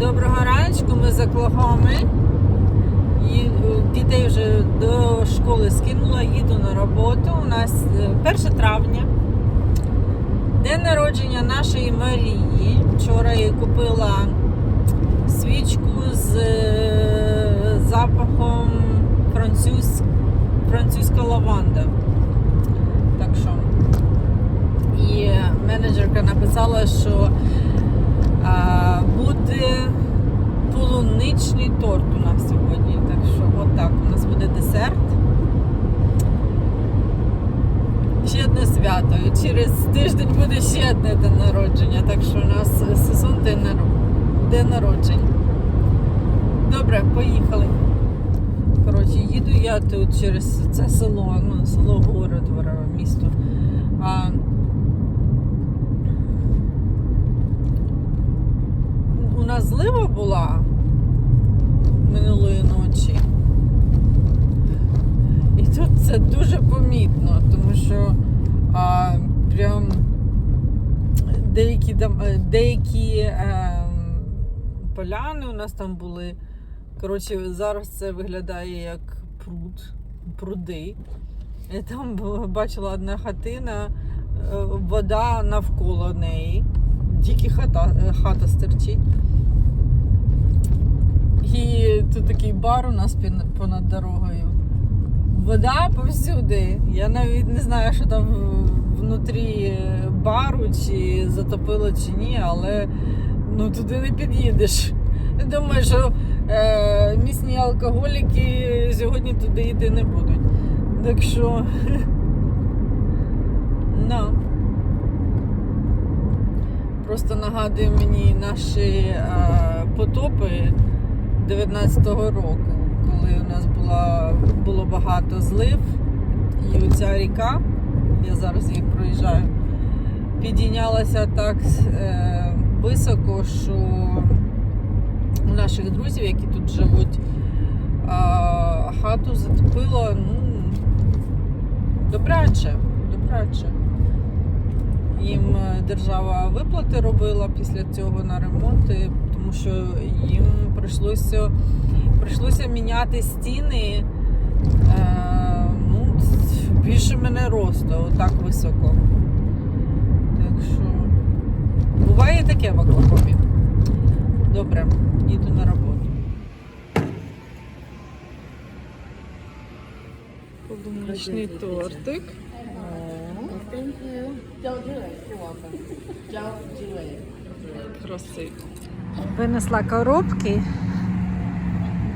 Доброго раночку, ми з Оклахоми. Е, Дітей вже до школи скинула, їду на роботу. У нас е, 1 травня. День народження нашої Марії. Вчора я купила свічку з е, запахом француз, французька лаванда. Так що. І менеджерка написала, що буде полуничний торт у нас сьогодні. Так що отак у нас буде десерт. Ще одне свято. І через тиждень буде ще одне день народження. Так що у нас сезон день, наро- день народжень. Добре, поїхали. Коротше, їду я тут через це село, ну, село, город, місто. А, злива була минулої ночі. І тут це дуже помітно, тому що а, прям деякі, е, деякі е, поляни у нас там були. Коротше, зараз це виглядає як пруд, пруди. Я там бачила одна хатина, е, вода навколо неї. Тільки хата, е, хата стерчить. І тут такий бар у нас понад дорогою. Вода повсюди. Я навіть не знаю, що там внутрі бару, чи затопило, чи ні, але ну, туди не під'їдеш. Думаю, що е, місні алкоголіки сьогодні туди йти не будуть. Так що. No. Просто нагадує мені наші е, потопи 19-го року, коли у нас була, було багато злив, і оця ріка, я зараз її проїжджаю, підійнялася так е, високо, що у наших друзів, які тут живуть, е, хату затопило ну, добряче, добряче. Їм е, держава виплати робила після цього на ремонти, тому що їм прийшлося, прийшлося міняти стіни е, ну, більше мене росту, отак високо. Так що буває таке в Оклахомі. Добре, їду на роботу. Полуничний тортик. Thank you. Don't do it. You're welcome. Don't do it. Красиво. Винесла коробки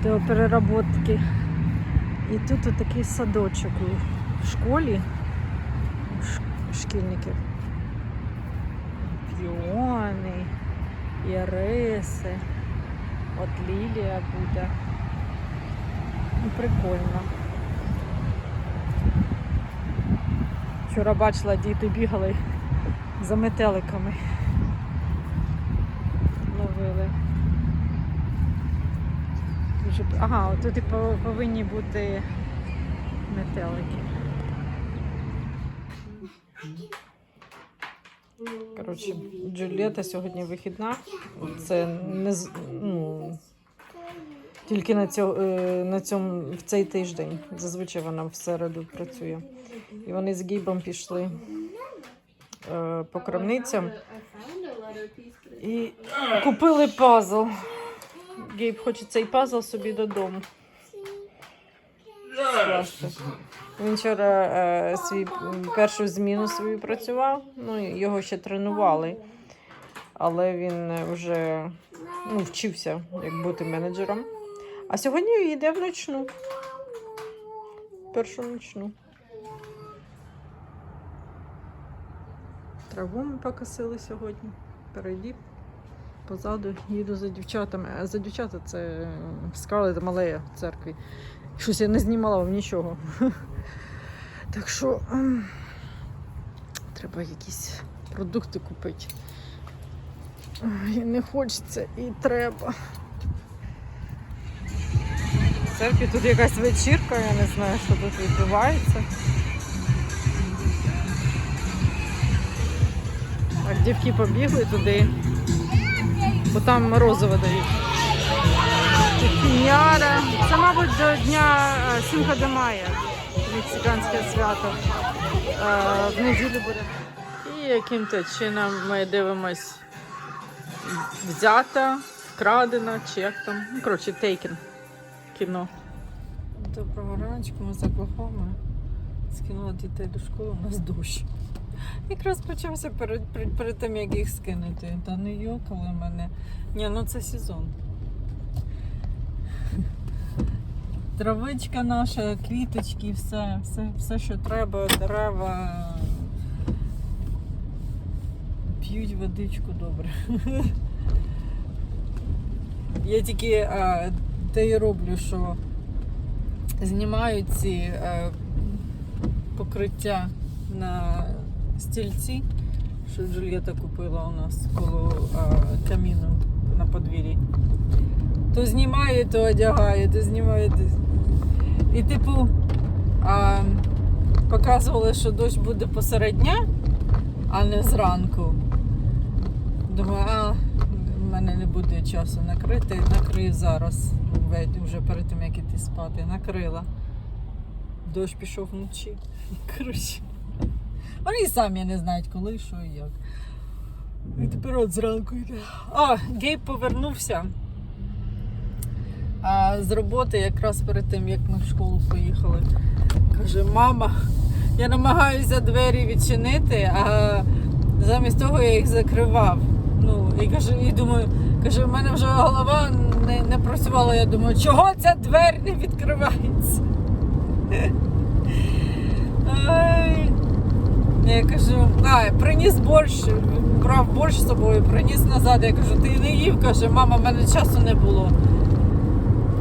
до переработки. І тут отакий садочок у школі шкільників. Піони, іриси. От лілія буде. Ну, Прикольно. Вчора бачила, діти бігали за метеликами. Дуже... Ага, тут і по- повинні бути метелики. Коротше, Джульєта сьогодні вихідна. Це не ну, тільки на, цьо, е, на цьому в цей тиждень. Зазвичай вона в середу працює. І вони з Гейбом пішли е, по крамницям і купили пазл. Гейб хоче цей пазл собі додому. Він вчора е, свій першу зміну свою працював, ну його ще тренували, але він е, вже ну, вчився як бути менеджером. А сьогодні йде в ночну. Першу ночну. Траву ми покосили сьогодні. Перейді позаду їду за дівчатами. А за дівчата це Скарлет Малея в церкві. Щось я не знімала вам нічого. Так що ем, треба якісь продукти купити. Ой, не хочеться і треба. В церкві тут якась вечірка, я не знаю, що тут відбувається. Так, дівки побігли туди. Бо там морозиво дають. Піньяра. Це, мабуть, до дня е, Сімха де Майя, мексиканське свято. Е, В неділю буде. І яким-то чином ми дивимось взята, вкрадена, чи як там. Ну, коротше, тейкен кіно. Доброго раночку, ми з Оклахоми. Скинула дітей до школи, у нас дощ. Якраз почався перед, перед, перед тим, як їх скинути. Та не йокали мене. Ні, ну це сезон. Травичка наша, квіточки, все, все, все, що треба, дерева. П'ють водичку добре. Я тільки а, те і роблю, що знімаю ці е, покриття на стільці, що Джульєта купила у нас коло е, каміну на подвір'ї. То знімаю, то одягаю, то знімаю, то... І типу а, показували, що дощ буде посеред дня, а не зранку. Думаю, а в мене не буде часу накрити, накрию зараз, вже перед тим, як іти спати. Накрила. Дощ пішов вночі. Коротше. Вони і самі не знають, коли, що і як. І тепер от зранку йде. А, Гейб повернувся а, з роботи якраз перед тим, як ми в школу поїхали. Каже, мама, я намагаюся двері відчинити, а замість того я їх закривав. Ну, і каже, і думаю, каже, в мене вже голова не, не працювала. Я думаю, чого ця двері не відкривається? Я кажу, а, приніс борщ, брав борщ з собою, приніс назад. Я кажу, ти не їв, каже, мама, в мене часу не було.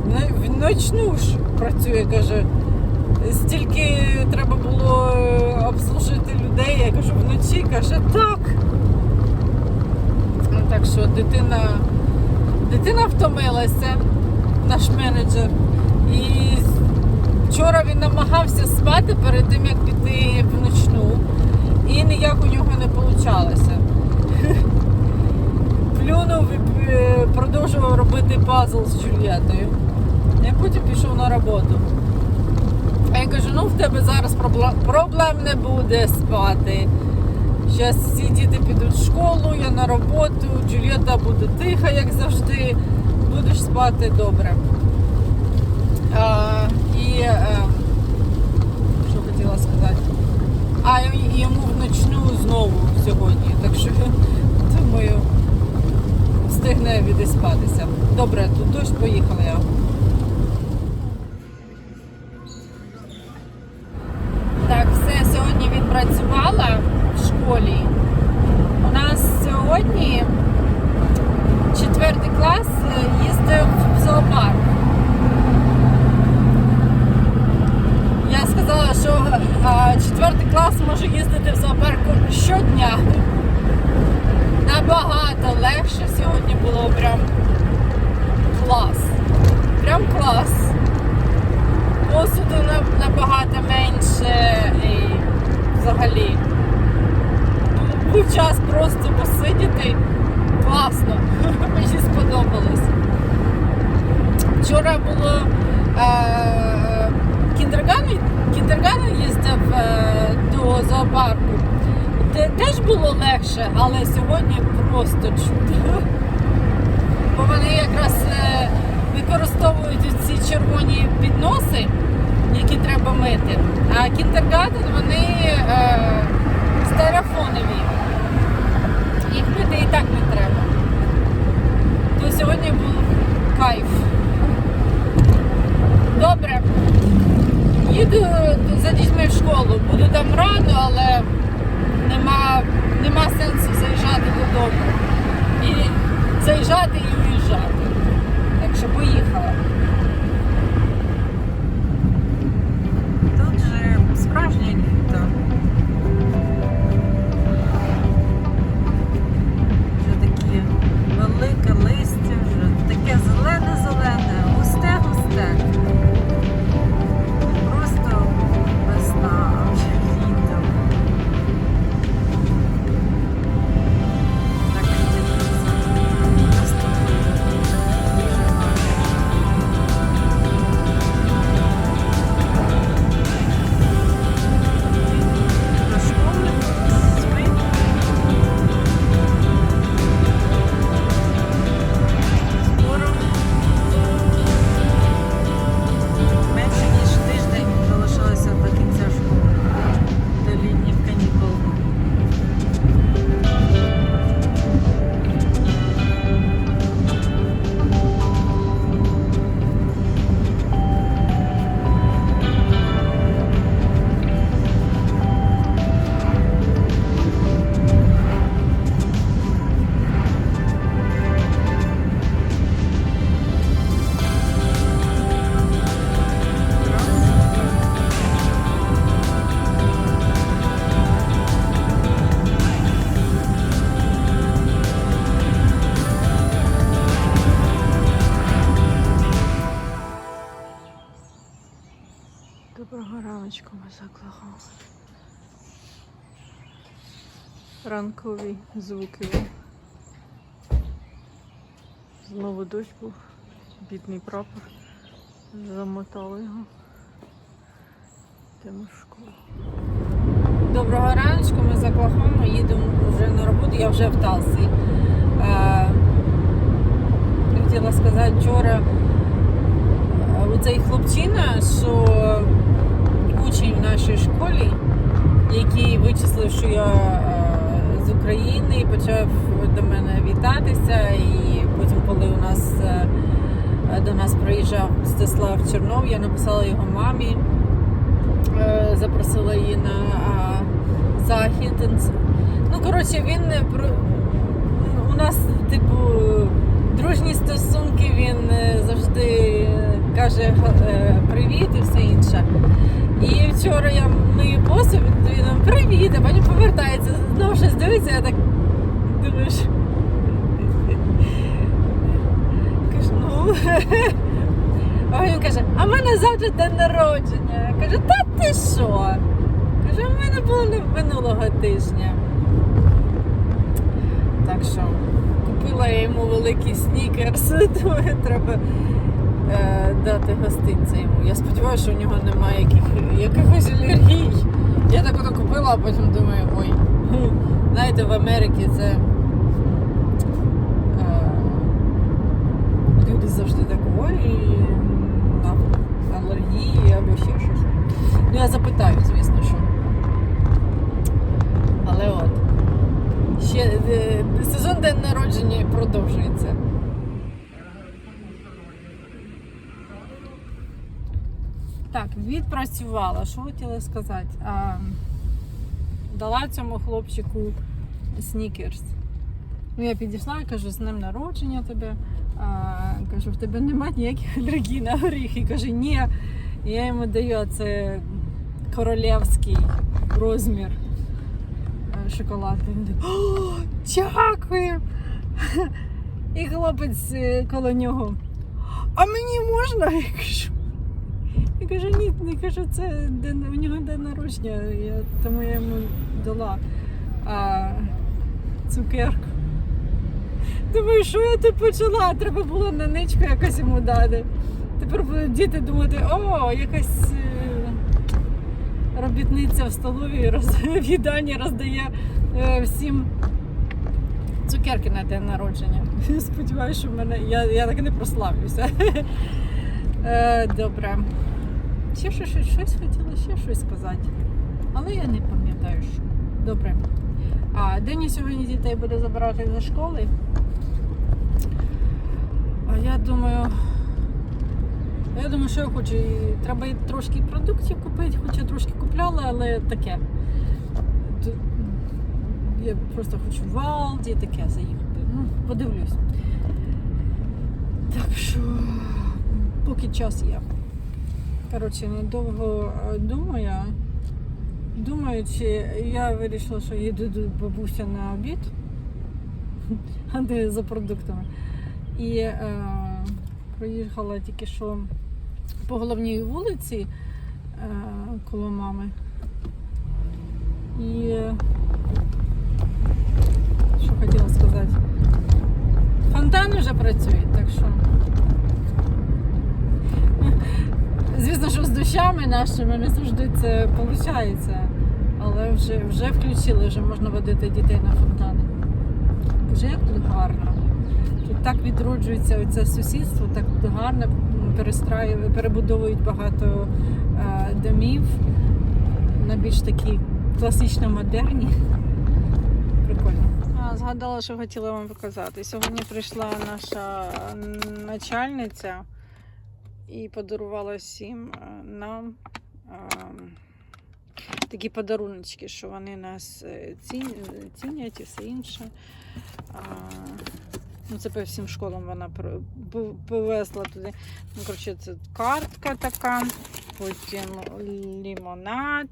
Ну, Ночну ж працює, каже. Стільки треба було е, обслужити людей. Я кажу, вночі каже, так. Ну, Так що дитина, дитина втомилася, наш менеджер. І вчора він намагався спати перед тим, як піти в ночну. І ніяк у нього не вийшло. Плюнув і е, продовжував робити пазл з Джульєтою. І потім пішов на роботу. А я кажу, ну в тебе зараз проблем, не буде спати. Зараз всі діти підуть в школу, я на роботу, Джульєта буде тиха, як завжди. Будеш спати добре. А, і е, що хотіла сказати? А, йому знову сьогодні. Так що думаю, встигне відіспатися. Добре, тут дощ, поїхали я. Так, все, сьогодні відпрацювала в школі. У нас сьогодні четвертий клас їздив в зоопарк. Я сказала, що четвертий клас може їздити в зоопарк щодня. Набагато легше сьогодні було прям клас. Прям клас посуду набагато менше і взагалі. Був час просто посидіти. Класно. Мені сподобалось. Вчора було е, кіндергану, кіндергану їздив е, до зоопарку. Те- Теж було легше, але сьогодні просто чудо. Бо вони якраз е, використовують ці червоні підноси, які треба мити. А кіндергаден вони е, стерафонові. Їх мити і так не треба. То сьогодні був кайф. Добре. Їду за дітьми Ζώτη. Ранкові звуки. Знову дощ був, бідний прапор. Замотали його. Йдемо в школу. Доброго раночку, ми за Клахому, їдемо вже на роботу, я вже в Талсі. Е, хотіла сказати вчора е, оцей хлопчина, що учень в нашій школі, який вичислив, що я України, почав до мене вітатися. І потім, коли у нас е, до нас приїжджав Стеслав Чернов, я написала його мамі, е, запросила її на е, захід. Ну, коротше, він у нас, типу, дружні стосунки, він завжди каже привіт і все інше. І вчора я мию посуд, він нам привіт, а потім повертається, знову щось дивиться, я так думаєш. Кажу, ну. А він каже, а в мене завтра день народження. Я кажу, та ти що? Каже, в мене було не минулого тижня. Так що купила я йому великий снікерс, думаю, треба дати гостинця йому. Я сподіваюся, що у нього немає яких, якихось алергій. Я так ото купила, а потім думаю, ой, знаєте, в Америці це е, люди завжди так, ой, алергії або ще щось. Ну я запитаю, звісно, що. Але от. Ще е, сезон день народження продовжується. Так, відпрацювала. Що хотіла сказати? А, дала цьому хлопчику снікерс. Ну, я підійшла і кажу, з днем народження тебе. А, кажу, в тебе немає ніяких алергій на горіхи. Каже, ні. І я йому даю це королівський розмір е, шоколад. Він такий, О, дякую! І хлопець е, коло нього. А мені можна? Я кажу. Я кажу, ні, не кажу, це день, у нього день народження, я, тому я йому дала а, цукерку. Думаю, що я тут почала? Треба було на ничку якось йому дати. Тепер будуть діти думати, о, якась е, робітниця в столові роз, в їдальні роздає е, всім цукерки на день народження. Сподіваюся, що в мене я, я так не прославлюся. Е, Добре. Ще щось, щось, хотіла ще щось сказати. Але я не пам'ятаю, що. Добре. А Дені сьогодні дітей буде забирати зі школи. А я думаю. Я думаю, що я хочу. І Треба і трошки продуктів купити, хоча трошки купляла, але таке. Я просто хочу в Алді таке заїхати. Ну, подивлюсь. Так що, поки час є. Коротше, недовго е, думаю. Думаючи, я вирішила, що їду до бабуся на обід, а не за продуктами. І е, проїхала тільки що по головній вулиці е, коло мами. І що хотіла сказати? Фонтан вже працює, так що. Звісно, що з дощами нашими не завжди це виходить. Але вже, вже включили, вже можна водити дітей на фонтани. Боже, як тут гарно. Тут так відроджується оце сусідство, так гарно перестраюють, перебудовують багато е, домів на більш такі класично модерні. Прикольно. Згадала, що хотіла вам показати. Сьогодні прийшла наша начальниця і подарувала всім е, нам е, такі подаруночки, що вони нас е, цінять і все інше. Ну, це по всім школам вона повезла туди. Ну, коротше, це картка така, потім лимонад,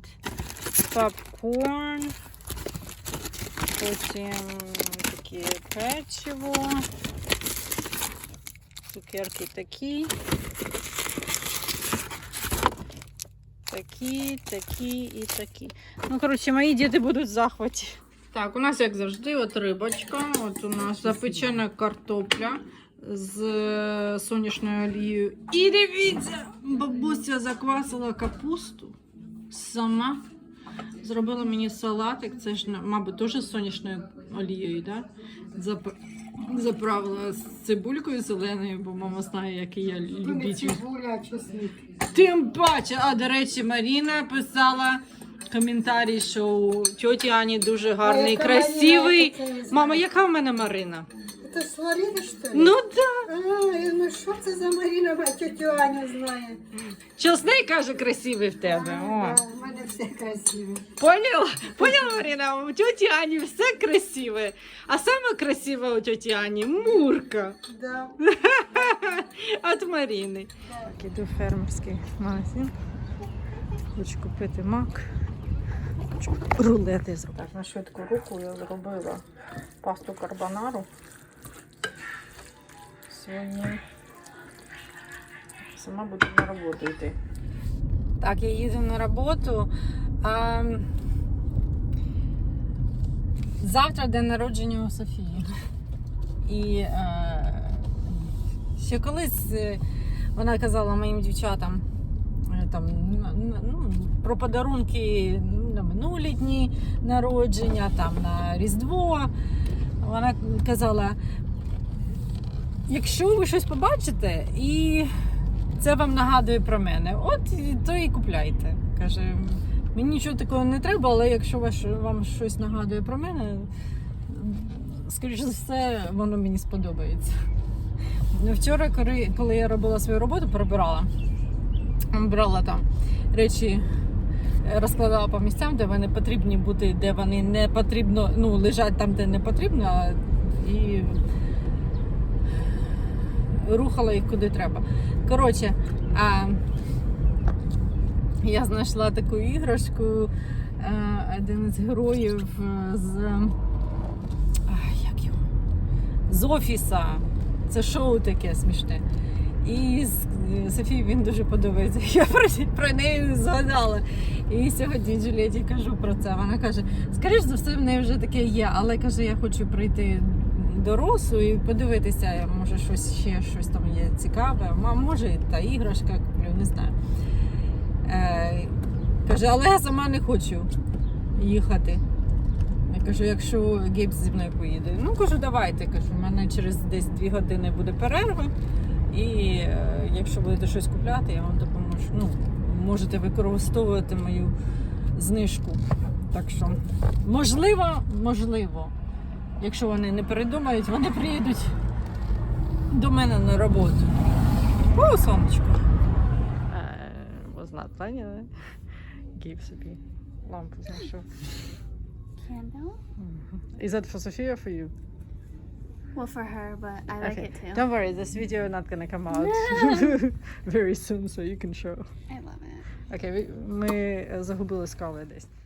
попкорн, потім таке печиво, цукерки такі. Такі, такі і такі. Ну, коротше, мої діти будуть в захваті. Так, у нас, як завжди, от рибочка. От у нас запечена картопля з е, соняшною олією. І дивіться, бабуся заквасила капусту сама. Зробила мені салатик. Це ж, мабуть, теж з соняшною олією, да? Заправила з цибулькою зеленою, бо мама знає, який я любитель. Цибуля, чесник. Тим паче, а до речі, Маріна писала коментарі, що у тьоті Ані дуже гарний, красивий. Мама, яка в мене Марина? Это с Флориды, что ли? Ну да. А, я думаю, що це за Марина, моя тетю Аню знає. Чесний каже, красивий в тебе. О. Да, в мене все красиве. Поняла? Поняла, Маріна? У тьоті Ані все красиве. А саме красиве у тьоті Ані Мурка. Да. От Маріни. Так, іду в фермерський магазин. Хочу купити мак. Хочу рулети зробити. Так, на швидку руку я зробила пасту карбонару. Сьогодні сама буду на роботу йти. Так, я їду на роботу. А, завтра день народження у Софії. І е, ще колись е, вона казала моїм дівчатам е, там, ну, про подарунки ну, на минулі дні народження, там, на Різдво. Вона казала, якщо ви щось побачите і це вам нагадує про мене, от то і купляйте. Каже, мені нічого такого не треба, але якщо вам щось нагадує про мене, скоріш за все, воно мені сподобається. Ну, Вчора, коли, я робила свою роботу, прибирала, брала там речі, розкладала по місцям, де вони потрібні бути, де вони не потрібно, ну, лежать там, де не потрібно, і рухала їх куди треба. Коротше, а, я знайшла таку іграшку, е, один із героїв е, з. а, Як його? З офіса. Це шоу таке смішне. І з Софії він дуже подобається. Я про, про неї згадала. І сьогодні Джулієті кажу про це. Вона каже: скоріш за все, в неї вже таке є, але каже, я хочу прийти до Росу і подивитися, може щось ще щось там є цікаве. А може та іграшка куплю, не знаю. Е, каже, але я сама не хочу їхати. Я кажу, якщо Гейбс зі мною поїде. Ну кажу, давайте. Кажу, у мене через десь дві години буде перерва. І е, якщо будете щось купляти, я вам допоможу. Ну, можете використовувати мою знижку. Так що, можливо, можливо, якщо вони не передумають, вони приїдуть до мене на роботу. О, сонечко. Was not planning Гейб собі лампу знайшов. Candle? Is that for Sophia or for you? Well, for her, but I like it too. Don't worry, this video not gonna come out very soon, so you can show. I love it. Окей, ви- ми е, загубили скали десь.